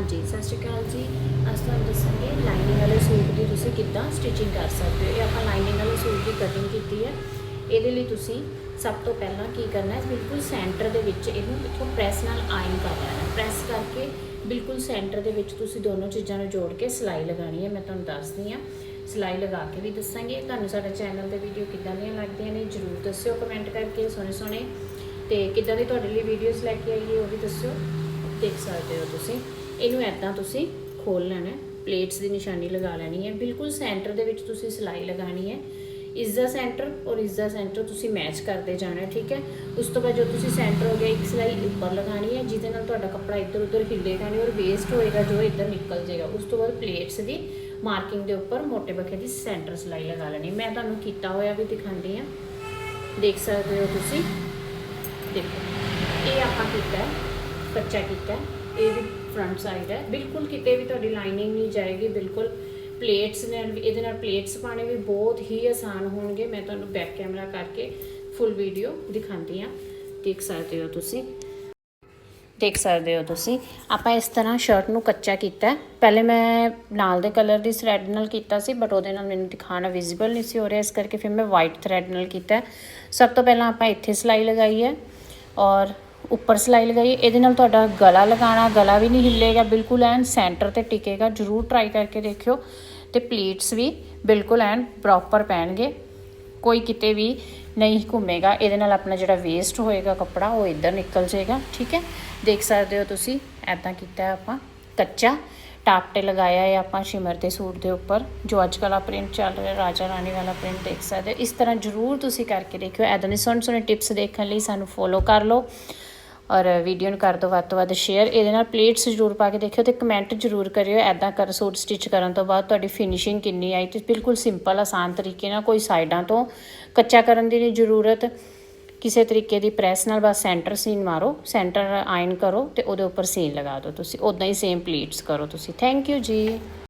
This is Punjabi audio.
ਹਾਂਜੀ, ਸਤਿ ਸ਼੍ਰੀ ਅਕਾਲ ਜੀ। ਅੱਜ ਤੁਹਾਨੂੰ ਦੱਸਾਂਗੇ ਲਾਈਨਿੰਗ ਵਾਲੇ ਸੂਟ ਦੀ ਤੁਸੀਂ ਕਿੱਦਾਂ ਸਟਿਚਿੰਗ ਕਰ ਸਕਦੇ ਹੋ। ਇਹ ਆਪਾਂ ਲਾਈਨਿੰਗ ਵਾਲੇ ਸੂਟ ਦੀ ਕਟਿੰਗ ਕੀਤੀ ਹੈ। ਇਹਦੇ ਲਈ ਤੁਸੀਂ ਸਭ ਤੋਂ ਪਹਿਲਾਂ ਕੀ ਕਰਨਾ ਹੈ, ਬਿਲਕੁਲ ਸੈਂਟਰ ਦੇ ਵਿੱਚ ਇਹਨੂੰ ਇੱਥੋਂ ਪ੍ਰੈਸ ਨਾਲ ਆਇਨ ਕਰ ਲੈਣਾ ਪ੍ਰੈਸ ਕਰਕੇ ਬਿਲਕੁਲ ਸੈਂਟਰ ਦੇ ਵਿੱਚ ਤੁਸੀਂ ਦੋਨੋਂ ਚੀਜ਼ਾਂ ਨੂੰ ਜੋੜ ਕੇ ਸਿਲਾਈ ਲਗਾਣੀ ਹੈ। ਮੈਂ ਤੁਹਾਨੂੰ ਦੱਸਦੀ ਹਾਂ। ਸਿਲਾਈ ਲਗਾ ਕੇ ਵੀ ਦੱਸਾਂਗੇ। ਤੁਹਾਨੂੰ ਸਾਡੇ ਚੈਨਲ ਤੇ ਵੀਡੀਓ ਕਿੱਦਾਂ ਦੀਆਂ ਲੱਗਦੀਆਂ ਨੇ, ਜਰੂਰ ਦੱਸਿਓ ਕਮੈਂਟ ਕਰਕੇ ਸੋਹਣੇ ਸੋਹਣੇ। ਤੇ ਕਿੱਦਾਂ ਦੀ ਤੁਹਾਡੇ ਲਈ ਵੀਡੀਓਜ਼ ਲੈ ਕੇ ਆਈਏ ਉਹ ਵੀ ਦੱਸਿਓ। ਦੇਖ ਸਕਦੇ ਹੋ ਤੁਸੀਂ। ਇਹਨੂੰ ਐਦਾਂ ਤੁਸੀਂ ਖੋਲ ਲੈਣਾ ਪਲੇਟਸ ਦੀ ਨਿਸ਼ਾਨੀ ਲਗਾ ਲੈਣੀ ਹੈ, ਬਿਲਕੁਲ ਸੈਂਟਰ ਦੇ ਵਿੱਚ ਤੁਸੀਂ ਸਿਲਾਈ ਲਗਾਣੀ ਹੈ। ਇਸ ਦਾ ਸੈਂਟਰ ਔਰ ਇਸ ਦਾ ਸੈਂਟਰ ਤੁਸੀਂ ਮੈਚ ਕਰਦੇ ਜਾਣਾ, ਠੀਕ ਹੈ? ਉਸ ਤੋਂ ਬਾਅਦ ਜੋ ਤੁਸੀਂ ਸੈਂਟਰ ਹੋ ਗਿਆ, ਇੱਕ ਸਿਲਾਈ ਉੱਪਰ ਲਗਾਣੀ ਹੈ, ਜਿਹਦੇ ਨਾਲ ਤੁਹਾਡਾ ਕੱਪੜਾ ਇੱਧਰ ਉੱਧਰ ਹਿੱਲੇਗਾ ਨਹੀਂ ਔਰ ਵੇਸਟ ਹੋਏਗਾ ਜੋ ਇੱਧਰ ਨਿਕਲ ਜਾਏਗਾ। ਉਸ ਤੋਂ ਬਾਅਦ ਪਲੇਟਸ ਦੀ ਮਾਰਕਿੰਗ ਦੇ ਉੱਪਰ ਮੋਟੇ ਬਖੇ ਦੀ ਸੈਂਟਰ ਸਿਲਾਈ ਲਗਾ ਲੈਣੀ। ਮੈਂ ਤੁਹਾਨੂੰ ਕੀਤਾ ਹੋਇਆ ਵੀ ਦਿਖਾਉਂਦੀ ਹਾਂ। ਦੇਖ ਸਕਦੇ ਹੋ ਤੁਸੀਂ। ਦੇਖੋ, ਇਹ ਆਪਾਂ ਕੀਤਾ ਕੱਚਾ ਕੀਤਾ ਇਹ ਵੀ ਫਰੰਟ ਸਾਈਡ ਹੈ। ਬਿਲਕੁਲ ਕਿਤੇ ਵੀ ਤੁਹਾਡੀ ਲਾਈਨਿੰਗ ਨਹੀਂ ਜਾਏਗੀ, ਬਿਲਕੁਲ ਪਲੇਟਸ ਨਾਲ ਵੀ- ਇਹਦੇ ਨਾਲ ਪਲੇਟਸ ਪਾਣੇ ਵੀ ਬਹੁਤ ਹੀ ਆਸਾਨ ਹੋਣਗੇ। ਮੈਂ ਤੁਹਾਨੂੰ ਬੈਕ ਕੈਮਰਾ ਕਰਕੇ ਫੁੱਲ ਵੀਡੀਓ ਦਿਖਾਉਂਦੀ ਹਾਂ। ਦੇਖ ਸਕਦੇ ਹੋ ਤੁਸੀਂ। ਦੇਖ ਸਕਦੇ ਹੋ ਤੁਸੀਂ। ਆਪਾਂ ਇਸ ਤਰ੍ਹਾਂ ਸ਼ਰਟ ਨੂੰ ਕੱਚਾ ਕੀਤਾ ਪਹਿਲੇ ਮੈਂ ਨਾਲ ਦੇ ਕਲਰ ਦੀ ਥ੍ਰੈਡ ਨਾਲ ਕੀਤਾ ਸੀ ਬਟ ਉਹਦੇ ਨਾਲ ਮੈਨੂੰ ਦਿਖਾਣਾ ਵਿਜ਼ੀਬਲ ਨਹੀਂ ਸੀ ਹੋ ਰਿਹਾ। ਇਸ ਕਰਕੇ ਫਿਰ ਮੈਂ ਵਾਈਟ ਥ੍ਰੈਡ ਨਾਲ ਕੀਤਾ ਸਭ ਤੋਂ ਪਹਿਲਾਂ ਆਪਾਂ ਇੱਥੇ ਸਿਲਾਈ ਲਗਾਈ ਹੈ ਔਰ ਉੱਪਰ ਸਿਲਾਈ ਲਗਾਈ, ਇਹਦੇ ਨਾਲ ਤੁਹਾਡਾ ਗਲਾ ਲਗਾਉਣਾ, ਗਲਾ ਵੀ ਨਹੀਂ ਹਿੱਲੇਗਾ, ਬਿਲਕੁਲ ਐਨ ਸੈਂਟਰ ਤੇ ਟਿਕੇਗਾ, ਜਰੂਰ ਟਰਾਈ ਕਰਕੇ ਦੇਖਿਓ। ਤੇ ਪਲੀਟਸ ਵੀ ਬਿਲਕੁਲ ਐਨ ਪ੍ਰੋਪਰ ਪੈਣਗੇ। ਕੋਈ ਕਿਤੇ ਵੀ ਨਹੀਂ ਘੁੰਮੇਗਾ, ਇਹਦੇ ਨਾਲ ਆਪਣਾ ਜਿਹੜਾ ਵੇਸਟ ਹੋਏਗਾ ਕੱਪੜਾ, ਉਹ ਇੱਧਰ ਨਿਕਲ ਜਾਏਗਾ, ਠੀਕ ਹੈ? ਦੇਖ ਸਕਦੇ ਹੋ ਤੁਸੀਂ ਐਦਾਂ ਕੀਤਾ ਆਪਾਂ, ਕੱਚਾ। ਟਾਪਟੇ ਲਗਾਇਆ ਹੈ ਆਪਾਂ ਸ਼ਿਮਰ ਦੇ ਸੂਟ ਦੇ ਉੱਪਰ, ਜੋ ਅੱਜ ਕੱਲ੍ਹ ਆ ਪ੍ਰਿੰਟ ਚੱਲ ਰਿਹਾ, ਰਾਜਾ ਰਾਣੀ ਵਾਲਾ ਪ੍ਰਿੰਟ ਦੇਖ ਸਕਦੇ ਹੋ। ਇਸ ਤਰ੍ਹਾਂ ਜ਼ਰੂਰ ਤੁਸੀਂ ਕਰਕੇ ਦੇਖਿਓ ਐਦਾਂ ਦੇ ਸੋਹਣੇ ਸੋਹਣੇ ਟਿਪਸ ਦੇਖਣ ਲਈ ਸਾਨੂੰ ਫੋਲੋ ਕਰ ਲਓ। ਔਰ ਵੀਡੀਓ ਨੂੰ ਕਰ ਦਿਓ ਵੱਧ ਤੋਂ ਵੱਧ ਸ਼ੇਅਰ ਇਹਦੇ ਨਾਲ ਪਲੇਟਸ ਜ਼ਰੂਰ ਪਾ ਕੇ ਦੇਖਿਓ ਤੇ ਕਮੈਂਟ ਜ਼ਰੂਰ ਕਰਿਓ। ਐਦਾਂ ਕਰ ਸੂਟ ਸਟਿਚ ਕਰਨ ਤੋਂ ਬਾਅਦ ਤੁਹਾਡੀ ਫਿਨਿਸ਼ਿੰਗ ਕਿੰਨੀ ਆਈ ਤੇ ਬਿਲਕੁਲ ਸਿੰਪਲ ਆਸਾਨ ਤਰੀਕੇ ਨਾਲ ਕੋਈ ਸਾਈਡਾਂ ਤੋਂ ਕੱਚਾ ਕਰਨ ਦੀ ਨਹੀਂ ਜ਼ਰੂਰਤ। ਕਿਸੇ ਤਰੀਕੇ ਦੀ ਪ੍ਰੈਸ ਨਾਲ ਬਸ ਸੈਂਟਰ ਸੀਨ ਮਾਰੋ ਸੈਂਟਰ ਆਇਨ ਕਰੋ ਤੇ ਉਹਦੇ ਉੱਪਰ ਸੀਨ ਲਗਾ ਦਿਓ। ਤੁਸੀਂ ਉਦਾਂ ਹੀ ਸੇਮ ਪਲੇਟਸ ਕਰੋ ਤੁਸੀਂ। ਥੈਂਕ ਯੂ ਜੀ।